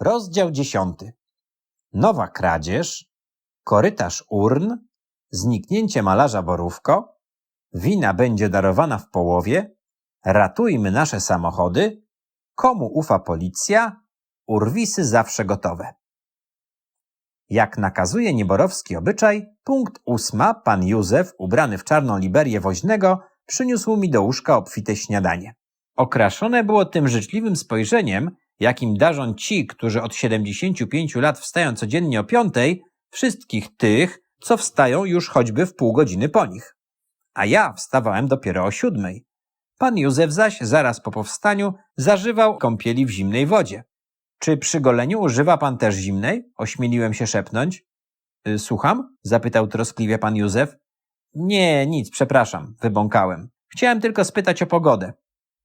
Rozdział dziesiąty. Nowa kradzież, korytarz urn, zniknięcie malarza Borówko, wina będzie darowana w połowie, ratujmy nasze samochody, komu ufa policja, urwisy zawsze gotowe. Jak nakazuje nieborowski obyczaj, punkt ósma, pan Józef, ubrany w czarną liberię woźnego, przyniósł mi do łóżka obfite śniadanie. Okraszone było tym życzliwym spojrzeniem, jakim darzą ci, którzy od 75 lat wstają codziennie o piątej, wszystkich tych, co wstają już choćby w pół godziny po nich. A ja wstawałem dopiero o siódmej. Pan Józef zaś zaraz po powstaniu zażywał kąpieli w zimnej wodzie. Czy przy goleniu używa pan też zimnej? Ośmieliłem się szepnąć. Y, Słucham? zapytał troskliwie pan Józef. Nie, nic, przepraszam, wybąkałem. Chciałem tylko spytać o pogodę.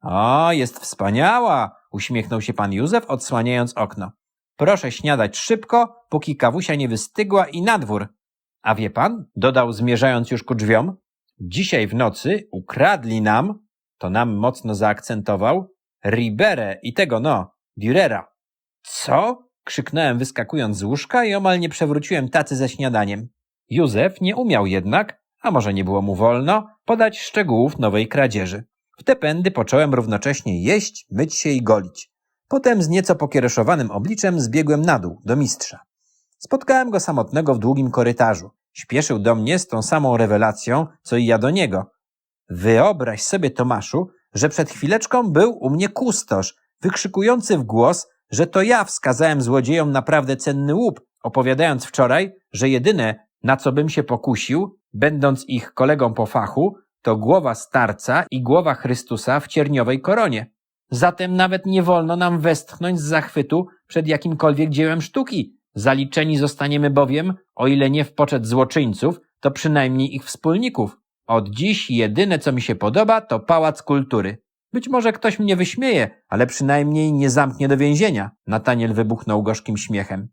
O, jest wspaniała, uśmiechnął się pan Józef, odsłaniając okno. Proszę śniadać szybko, póki kawusia nie wystygła i na dwór. A wie pan, dodał zmierzając już ku drzwiom, dzisiaj w nocy ukradli nam, to nam mocno zaakcentował, Riberę i tego no, Dürera. Co? krzyknąłem wyskakując z łóżka i omal nie przewróciłem tacy ze śniadaniem. Józef nie umiał jednak, a może nie było mu wolno, podać szczegółów nowej kradzieży. W te pędy począłem równocześnie jeść, myć się i golić. Potem z nieco pokiereszowanym obliczem zbiegłem na dół, do mistrza. Spotkałem go samotnego w długim korytarzu. Śpieszył do mnie z tą samą rewelacją, co i ja do niego. Wyobraź sobie, Tomaszu, że przed chwileczką był u mnie kustosz, wykrzykujący w głos, że to ja wskazałem złodziejom naprawdę cenny łup, opowiadając wczoraj, że jedyne, na co bym się pokusił, będąc ich kolegą po fachu, to głowa starca i głowa Chrystusa w cierniowej koronie. Zatem nawet nie wolno nam westchnąć z zachwytu przed jakimkolwiek dziełem sztuki. Zaliczeni zostaniemy bowiem, o ile nie w poczet złoczyńców, to przynajmniej ich wspólników. Od dziś jedyne, co mi się podoba, to pałac kultury. Być może ktoś mnie wyśmieje, ale przynajmniej nie zamknie do więzienia. Nataniel wybuchnął gorzkim śmiechem.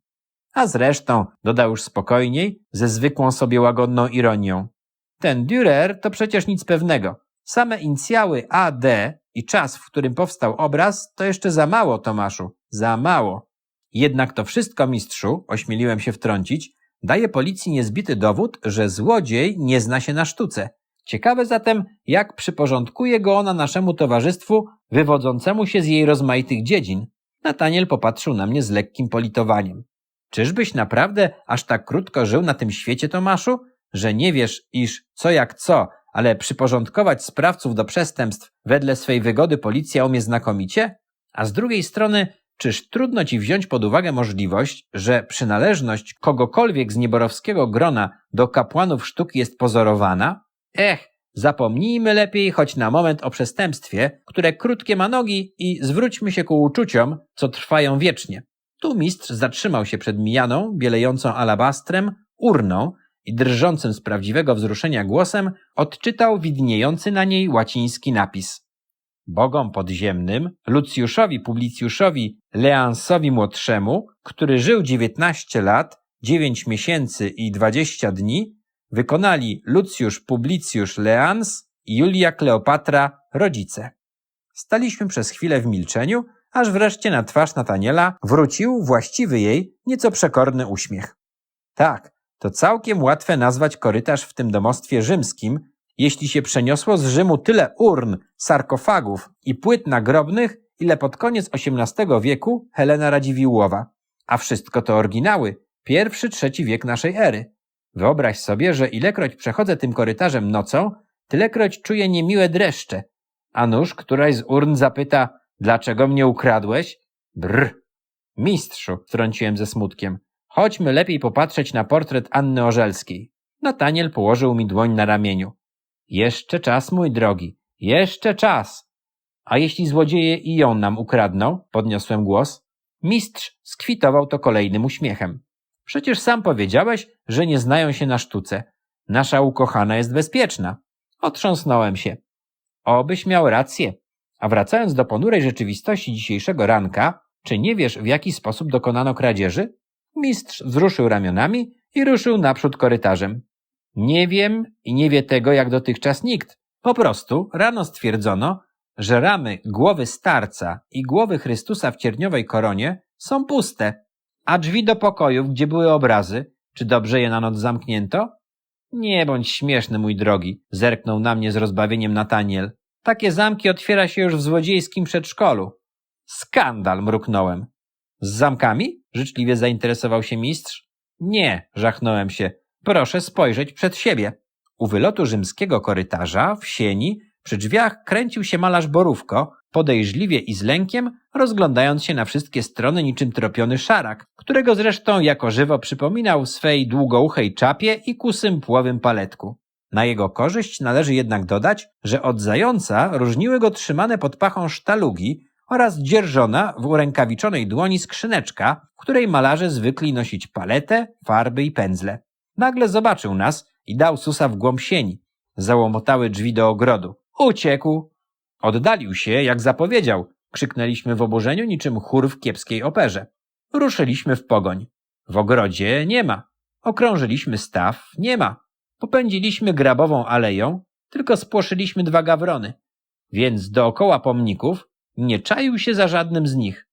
A zresztą, dodał już spokojniej, ze zwykłą sobie łagodną ironią. Ten Dürer to przecież nic pewnego. Same inicjały AD i czas, w którym powstał obraz, to jeszcze za mało, Tomaszu. Za mało. Jednak to wszystko, mistrzu, ośmieliłem się wtrącić, daje policji niezbity dowód, że złodziej nie zna się na sztuce. Ciekawe zatem, jak przyporządkuje go ona naszemu towarzystwu wywodzącemu się z jej rozmaitych dziedzin. Nataniel popatrzył na mnie z lekkim politowaniem. Czyżbyś naprawdę aż tak krótko żył na tym świecie, Tomaszu, że nie wiesz, iż co jak co, ale przyporządkować sprawców do przestępstw wedle swej wygody policja umie znakomicie? A z drugiej strony, czyż trudno ci wziąć pod uwagę możliwość, że przynależność kogokolwiek z nieborowskiego grona do kapłanów sztuki jest pozorowana? Ech, zapomnijmy lepiej choć na moment o przestępstwie, które krótkie ma nogi i zwróćmy się ku uczuciom, co trwają wiecznie. Tu mistrz zatrzymał się przed mijaną, bielejącą alabastrem, urną i drżącym z prawdziwego wzruszenia głosem odczytał widniejący na niej łaciński napis. Bogom podziemnym, Lucjuszowi Publicjuszowi Leansowi Młodszemu, który żył 19 lat, 9 miesięcy i 20 dni, wykonali Lucjusz Publicjusz Leans i Julia Kleopatra rodzice. Staliśmy przez chwilę w milczeniu, aż wreszcie na twarz Nataniela wrócił właściwy jej, nieco przekorny uśmiech. Tak, to całkiem łatwe nazwać korytarz w tym domostwie rzymskim, jeśli się przeniosło z Rzymu tyle urn, sarkofagów i płyt nagrobnych, ile pod koniec XVIII wieku Helena Radziwiłłowa. A wszystko to oryginały, pierwszy, trzeci wiek naszej ery. Wyobraź sobie, że ilekroć przechodzę tym korytarzem nocą, tylekroć czuję niemiłe dreszcze, a nóż któraś z urn zapyta, dlaczego mnie ukradłeś? Brr. Mistrzu, wtrąciłem ze smutkiem, chodźmy lepiej popatrzeć na portret Anny Orzelskiej. Nataniel położył mi dłoń na ramieniu. Jeszcze czas, mój drogi, jeszcze czas. A jeśli złodzieje i ją nam ukradną, podniosłem głos. Mistrz skwitował to kolejnym uśmiechem. Przecież sam powiedziałeś, że nie znają się na sztuce. Nasza ukochana jest bezpieczna. Otrząsnąłem się. Obyś miał rację. A wracając do ponurej rzeczywistości dzisiejszego ranka, czy nie wiesz, w jaki sposób dokonano kradzieży? Mistrz wzruszył ramionami i ruszył naprzód korytarzem. Nie wiem i nie wie tego jak dotychczas nikt. Po prostu rano stwierdzono, że ramy głowy starca i głowy Chrystusa w cierniowej koronie są puste. A drzwi do pokojów, gdzie były obrazy, czy dobrze je na noc zamknięto? Nie bądź śmieszny, mój drogi, zerknął na mnie z rozbawieniem Nataniel. Takie zamki otwiera się już w złodziejskim przedszkolu. Skandal, mruknąłem. Z zamkami? Życzliwie zainteresował się mistrz. Nie, żachnąłem się. Proszę spojrzeć przed siebie. U wylotu rzymskiego korytarza, w sieni, przy drzwiach kręcił się malarz Borówko, podejrzliwie i z lękiem, rozglądając się na wszystkie strony niczym tropiony szarak, którego zresztą jako żywo przypominał swej długouchej czapie i kusym płowym paletku. Na jego korzyść należy jednak dodać, że od zająca różniły go trzymane pod pachą sztalugi oraz dzierżona w urękawiczonej dłoni skrzyneczka, w której malarze zwykli nosić paletę, farby i pędzle. Nagle zobaczył nas i dał susa w głąb sieni. Załomotały drzwi do ogrodu. Uciekł! Oddalił się, jak zapowiedział. Krzyknęliśmy w oburzeniu niczym chór w kiepskiej operze. Ruszyliśmy w pogoń. W ogrodzie nie ma. Okrążyliśmy staw, nie ma. Popędziliśmy grabową aleją, tylko spłoszyliśmy dwa gawrony. Więc dookoła pomników nie czaił się za żadnym z nich.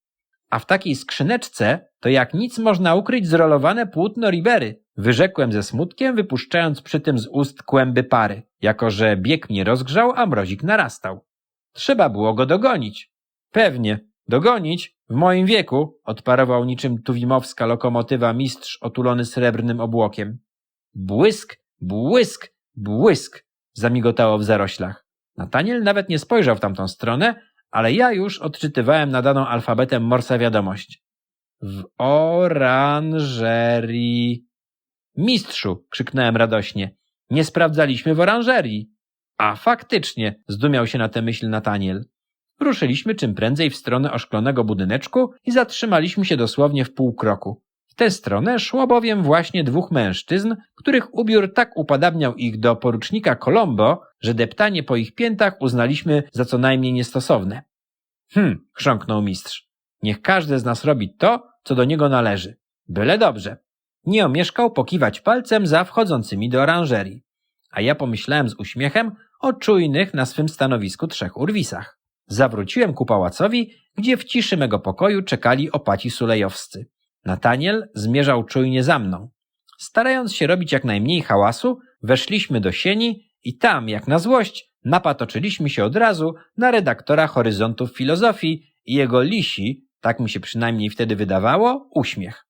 A w takiej skrzyneczce to jak nic można ukryć zrolowane płótno Ribery, wyrzekłem ze smutkiem, wypuszczając przy tym z ust kłęby pary, jako że bieg mnie rozgrzał, a mrozik narastał. Trzeba było go dogonić. Pewnie, dogonić? W moim wieku, odparował niczym tuwimowska lokomotywa mistrz otulony srebrnym obłokiem. Błysk, błysk, błysk, zamigotało w zaroślach. Nataniel nawet nie spojrzał w tamtą stronę, ale ja już odczytywałem nadaną alfabetem Morsa wiadomość. W oranżerii. Mistrzu, krzyknąłem radośnie. Nie sprawdzaliśmy w oranżerii. A faktycznie, zdumiał się na tę myśl Nataniel. Ruszyliśmy czym prędzej w stronę oszklonego budyneczku i zatrzymaliśmy się dosłownie w pół kroku. Tę stronę szło bowiem właśnie dwóch mężczyzn, których ubiór tak upadabniał ich do porucznika Colombo, że deptanie po ich piętach uznaliśmy za co najmniej niestosowne. Hm, chrząknął mistrz. Niech każdy z nas robi to, co do niego należy. Byle dobrze. Nie omieszkał pokiwać palcem za wchodzącymi do oranżerii. A ja pomyślałem z uśmiechem o czujnych na swym stanowisku trzech urwisach. Zawróciłem ku pałacowi, gdzie w ciszy mego pokoju czekali opaci sulejowscy. Nataniel zmierzał czujnie za mną. Starając się robić jak najmniej hałasu, weszliśmy do sieni i tam, jak na złość, napatoczyliśmy się od razu na redaktora Horyzontów Filozofii i jego lisi, tak mi się przynajmniej wtedy wydawało, uśmiech.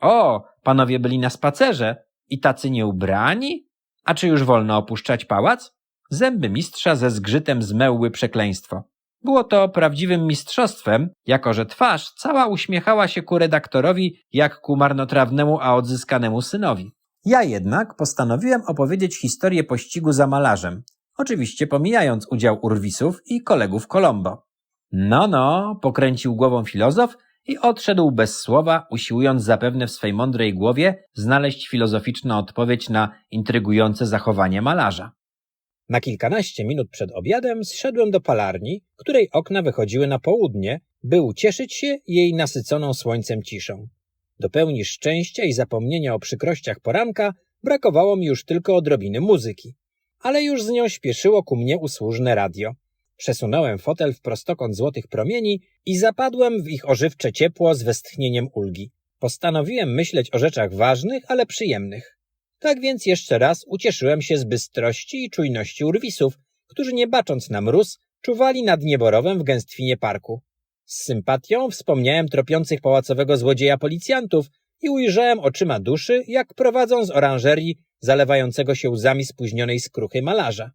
O, panowie byli na spacerze i tacy nieubrani? A czy już wolno opuszczać pałac? Zęby mistrza ze zgrzytem zmełły przekleństwo. Było to prawdziwym mistrzostwem, jako że twarz cała uśmiechała się ku redaktorowi jak ku marnotrawnemu, a odzyskanemu synowi. Ja jednak postanowiłem opowiedzieć historię pościgu za malarzem, oczywiście pomijając udział urwisów i kolegów Colombo. No, no, pokręcił głową filozof i odszedł bez słowa, usiłując zapewne w swej mądrej głowie znaleźć filozoficzną odpowiedź na intrygujące zachowanie malarza. Na kilkanaście minut przed obiadem zszedłem do palarni, której okna wychodziły na południe, by ucieszyć się jej nasyconą słońcem ciszą. Do pełni szczęścia i zapomnienia o przykrościach poranka brakowało mi już tylko odrobiny muzyki. Ale już z nią śpieszyło ku mnie usłużne radio. Przesunąłem fotel w prostokąt złotych promieni i zapadłem w ich ożywcze ciepło z westchnieniem ulgi. Postanowiłem myśleć o rzeczach ważnych, ale przyjemnych. Tak więc jeszcze raz ucieszyłem się z bystrości i czujności urwisów, którzy nie bacząc na mróz, czuwali nad Nieborowem w gęstwinie parku. Z sympatią wspomniałem tropiących pałacowego złodzieja policjantów i ujrzałem oczyma duszy, jak prowadzą z oranżerii zalewającego się łzami spóźnionej skruchy malarza.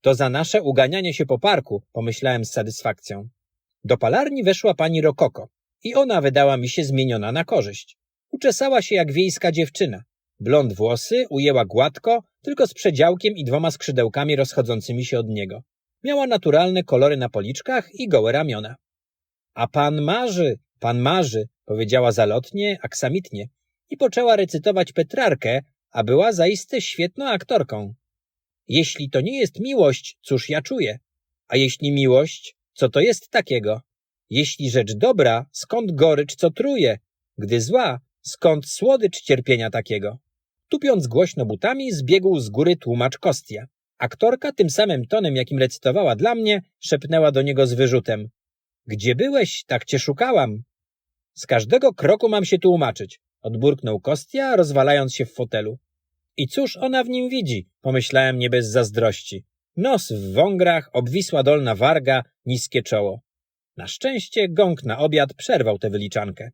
To za nasze uganianie się po parku, pomyślałem z satysfakcją. Do palarni weszła pani Rokoko i ona wydała mi się zmieniona na korzyść. Uczesała się jak wiejska dziewczyna. Blond włosy ujęła gładko, tylko z przedziałkiem i dwoma skrzydełkami rozchodzącymi się od niego. Miała naturalne kolory na policzkach i gołe ramiona. A pan marzy, pan marzy, powiedziała zalotnie, aksamitnie i poczęła recytować Petrarkę, a była zaiste świetną aktorką. Jeśli to nie jest miłość, cóż ja czuję? A jeśli miłość, co to jest takiego? Jeśli rzecz dobra, skąd gorycz, co truje? Gdy zła, skąd słodycz cierpienia takiego? Tupiąc głośno butami, zbiegł z góry tłumacz Kostia. Aktorka tym samym tonem, jakim recytowała dla mnie, szepnęła do niego z wyrzutem. Gdzie byłeś? Tak cię szukałam. Z każdego kroku mam się tłumaczyć, odburknął Kostia, rozwalając się w fotelu. I cóż ona w nim widzi, pomyślałem nie bez zazdrości. Nos w wągrach, obwisła dolna warga, niskie czoło. Na szczęście gong na obiad przerwał tę wyliczankę.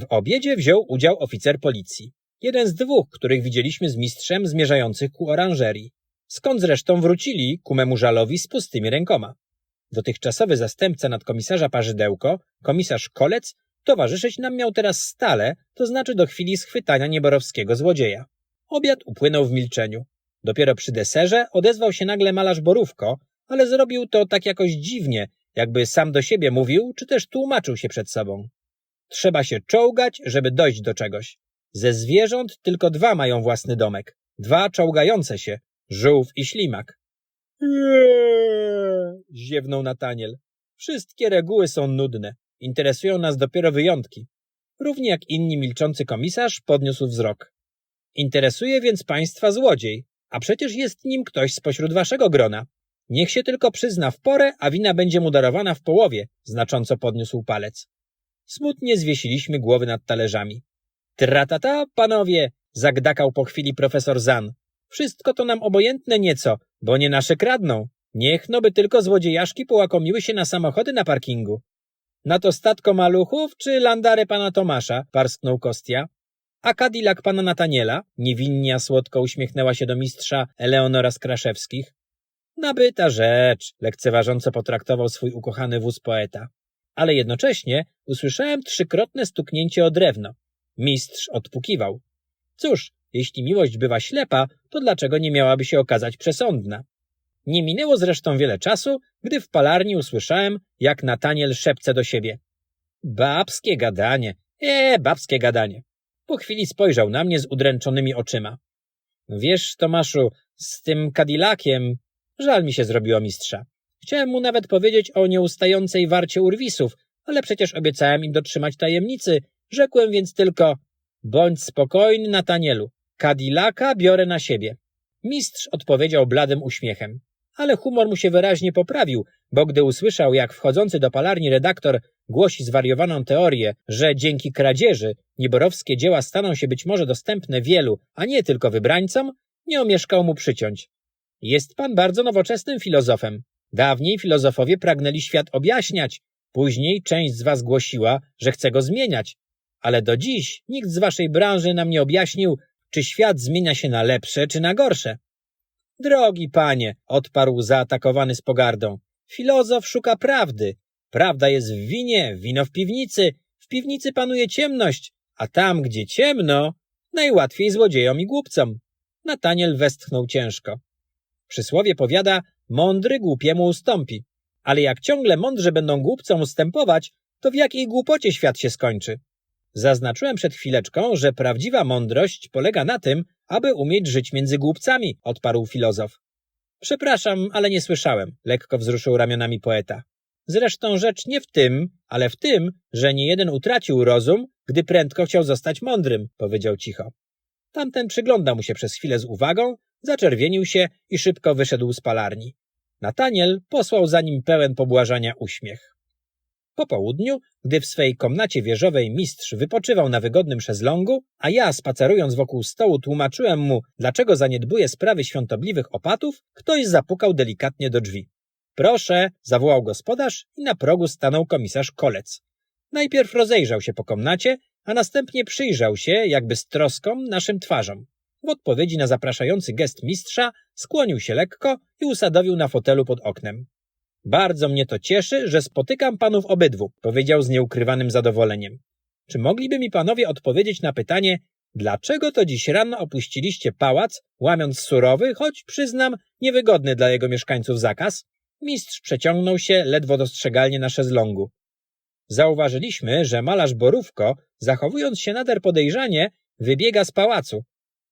W obiedzie wziął udział oficer policji. Jeden z dwóch, których widzieliśmy z mistrzem zmierzających ku oranżerii. Skąd zresztą wrócili ku memu żalowi z pustymi rękoma. Dotychczasowy zastępca nadkomisarza Parzydełko, komisarz Kolec, towarzyszyć nam miał teraz stale, to znaczy do chwili schwytania nieborowskiego złodzieja. Obiad upłynął w milczeniu. Dopiero przy deserze odezwał się nagle malarz Borówko, ale zrobił to tak jakoś dziwnie, jakby sam do siebie mówił, czy też tłumaczył się przed sobą. Trzeba się czołgać, żeby dojść do czegoś. Ze zwierząt tylko dwa mają własny domek. Dwa czołgające się. Żółw i ślimak. Eee, ziewnął Nataniel. Wszystkie reguły są nudne. Interesują nas dopiero wyjątki. Równie jak inni milczący komisarz podniósł wzrok. Interesuje więc państwa złodziej, a przecież jest nim ktoś spośród waszego grona. Niech się tylko przyzna w porę, a wina będzie mu darowana w połowie, znacząco podniósł palec. Smutnie zwiesiliśmy głowy nad talerzami. Tratata, panowie, zagdakał po chwili profesor Zan. Wszystko to nam obojętne nieco, bo nie nasze kradną. Niech no by tylko złodziejaszki połakomiły się na samochody na parkingu. Na to statko maluchów czy landary pana Tomasza? parsknął Kostia. A Cadillac pana Nataniela? Niewinnie a słodko uśmiechnęła się do mistrza Eleonora z Kraszewskich. Nabyta rzecz, lekceważąco potraktował swój ukochany wóz poeta. Ale jednocześnie usłyszałem trzykrotne stuknięcie o drewno. Mistrz odpukiwał. Cóż, jeśli miłość bywa ślepa, to dlaczego nie miałaby się okazać przesądna? Nie minęło zresztą wiele czasu, gdy w palarni usłyszałem, jak Nataniel szepce do siebie. Babskie gadanie, e, babskie gadanie. Po chwili spojrzał na mnie z udręczonymi oczyma. Wiesz, Tomaszu, z tym Cadillaciem żal mi się zrobiło mistrza. Chciałem mu nawet powiedzieć o nieustającej warcie urwisów, ale przecież obiecałem im dotrzymać tajemnicy. Rzekłem więc tylko, bądź spokojny, Natanielu. Cadillaca biorę na siebie. Mistrz odpowiedział bladym uśmiechem. Ale humor mu się wyraźnie poprawił, bo gdy usłyszał, jak wchodzący do palarni redaktor głosi zwariowaną teorię, że dzięki kradzieży nieborowskie dzieła staną się być może dostępne wielu, a nie tylko wybrańcom, nie omieszkał mu przyciąć. Jest pan bardzo nowoczesnym filozofem. Dawniej filozofowie pragnęli świat objaśniać, później część z was głosiła, że chce go zmieniać. Ale do dziś nikt z waszej branży nam nie objaśnił, czy świat zmienia się na lepsze czy na gorsze. Drogi panie, odparł zaatakowany z pogardą, filozof szuka prawdy. Prawda jest w winie, wino w piwnicy, w piwnicy panuje ciemność, a tam, gdzie ciemno, najłatwiej złodziejom i głupcom. Nataniel westchnął ciężko. Przysłowie powiada, mądry głupiemu ustąpi. Ale jak ciągle mądrzy będą głupcom ustępować, to w jakiej głupocie świat się skończy? Zaznaczyłem przed chwileczką, że prawdziwa mądrość polega na tym, aby umieć żyć między głupcami, odparł filozof. Przepraszam, ale nie słyszałem, lekko wzruszył ramionami poeta. Zresztą rzecz nie w tym, ale w tym, że nie jeden utracił rozum, gdy prędko chciał zostać mądrym, powiedział cicho. Tamten przyglądał mu się przez chwilę z uwagą, zaczerwienił się i szybko wyszedł z palarni. Nataniel posłał za nim pełen pobłażania uśmiech. Po południu, gdy w swej komnacie wieżowej mistrz wypoczywał na wygodnym szezlongu, a ja spacerując wokół stołu tłumaczyłem mu, dlaczego zaniedbuje sprawy świątobliwych opatów, ktoś zapukał delikatnie do drzwi. Proszę, zawołał gospodarz i na progu stanął komisarz Kolec. Najpierw rozejrzał się po komnacie, a następnie przyjrzał się, jakby z troską, naszym twarzom. W odpowiedzi na zapraszający gest mistrza skłonił się lekko i usadowił na fotelu pod oknem. Bardzo mnie to cieszy, że spotykam panów obydwu, powiedział z nieukrywanym zadowoleniem. Czy mogliby mi panowie odpowiedzieć na pytanie, dlaczego to dziś rano opuściliście pałac, łamiąc surowy, choć przyznam, niewygodny dla jego mieszkańców zakaz? Mistrz przeciągnął się ledwo dostrzegalnie na szezlongu. Zauważyliśmy, że malarz Borówko, zachowując się nader podejrzanie, wybiega z pałacu.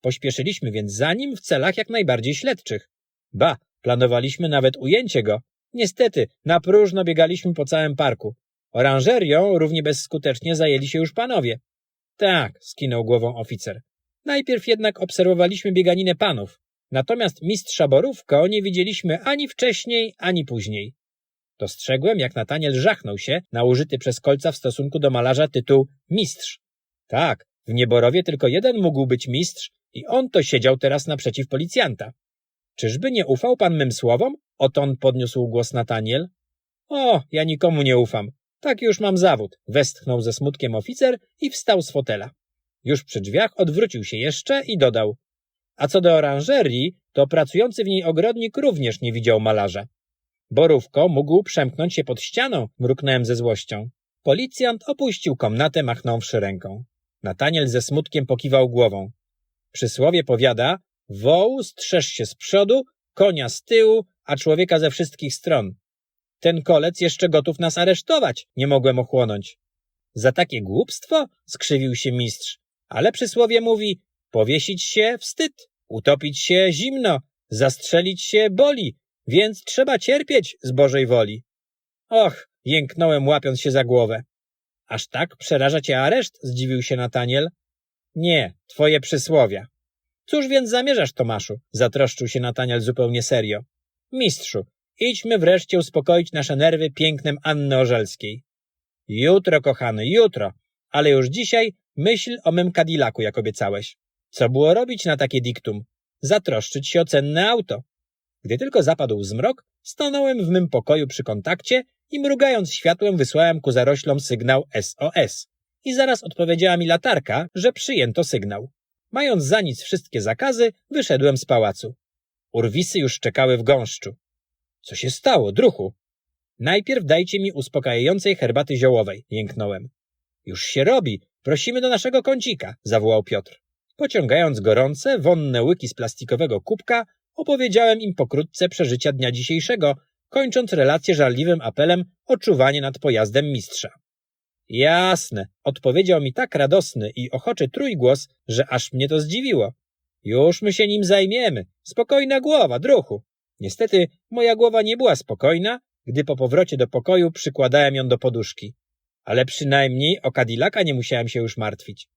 Pośpieszyliśmy więc za nim w celach jak najbardziej śledczych. Ba, planowaliśmy nawet ujęcie go. Niestety, na próżno biegaliśmy po całym parku. Oranżerią równie bezskutecznie zajęli się już panowie. Tak, skinął głową oficer. Najpierw jednak obserwowaliśmy bieganinę panów. Natomiast mistrza Borówko nie widzieliśmy ani wcześniej, ani później. Dostrzegłem, jak Nataniel żachnął się na użyty przez kolca w stosunku do malarza tytuł mistrz. Tak, w Nieborowie tylko jeden mógł być mistrz i on to siedział teraz naprzeciw policjanta. Czyżby nie ufał pan mym słowom? Oton podniósł głos Nataniel. O, ja nikomu nie ufam. Tak już mam zawód, westchnął ze smutkiem oficer i wstał z fotela. Już przy drzwiach odwrócił się jeszcze i dodał. A co do oranżerii, to pracujący w niej ogrodnik również nie widział malarza. Borówko mógł przemknąć się pod ścianą, mruknąłem ze złością. Policjant opuścił komnatę, machnąwszy ręką. Nataniel ze smutkiem pokiwał głową. Przysłowie powiada, woł strzeż się z przodu, konia z tyłu, a człowieka ze wszystkich stron. Ten kolec jeszcze gotów nas aresztować, nie mogłem ochłonąć. Za takie głupstwo? skrzywił się mistrz. Ale przysłowie mówi, powiesić się wstyd, utopić się zimno, zastrzelić się boli, więc trzeba cierpieć z Bożej woli. Och, jęknąłem łapiąc się za głowę. Aż tak przeraża cię areszt? zdziwił się Nataniel. Nie, twoje przysłowia. Cóż więc zamierzasz, Tomaszu? zatroszczył się Nataniel zupełnie serio. Mistrzu, idźmy wreszcie uspokoić nasze nerwy pięknem Anny Orzelskiej. Jutro, kochany, jutro, ale już dzisiaj myśl o mym Cadillacu, jak obiecałeś. Co było robić na takie diktum? Zatroszczyć się o cenne auto. Gdy tylko zapadł zmrok, stanąłem w mym pokoju przy kontakcie i mrugając światłem wysłałem ku zaroślom sygnał SOS. I zaraz odpowiedziała mi latarka, że przyjęto sygnał. Mając za nic wszystkie zakazy, wyszedłem z pałacu. Urwisy już czekały w gąszczu. Co się stało, druchu? Najpierw dajcie mi uspokajającej herbaty ziołowej, jęknąłem. Już się robi, prosimy do naszego kącika, zawołał Piotr. Pociągając gorące, wonne łyki z plastikowego kubka, opowiedziałem im pokrótce przeżycia dnia dzisiejszego, kończąc relację żarliwym apelem o czuwanie nad pojazdem mistrza. Jasne, odpowiedział mi tak radosny i ochoczy trójgłos, że aż mnie to zdziwiło. Już my się nim zajmiemy. Spokojna głowa, druchu. Niestety moja głowa nie była spokojna, gdy po powrocie do pokoju przykładałem ją do poduszki. Ale przynajmniej o Cadillaca nie musiałem się już martwić.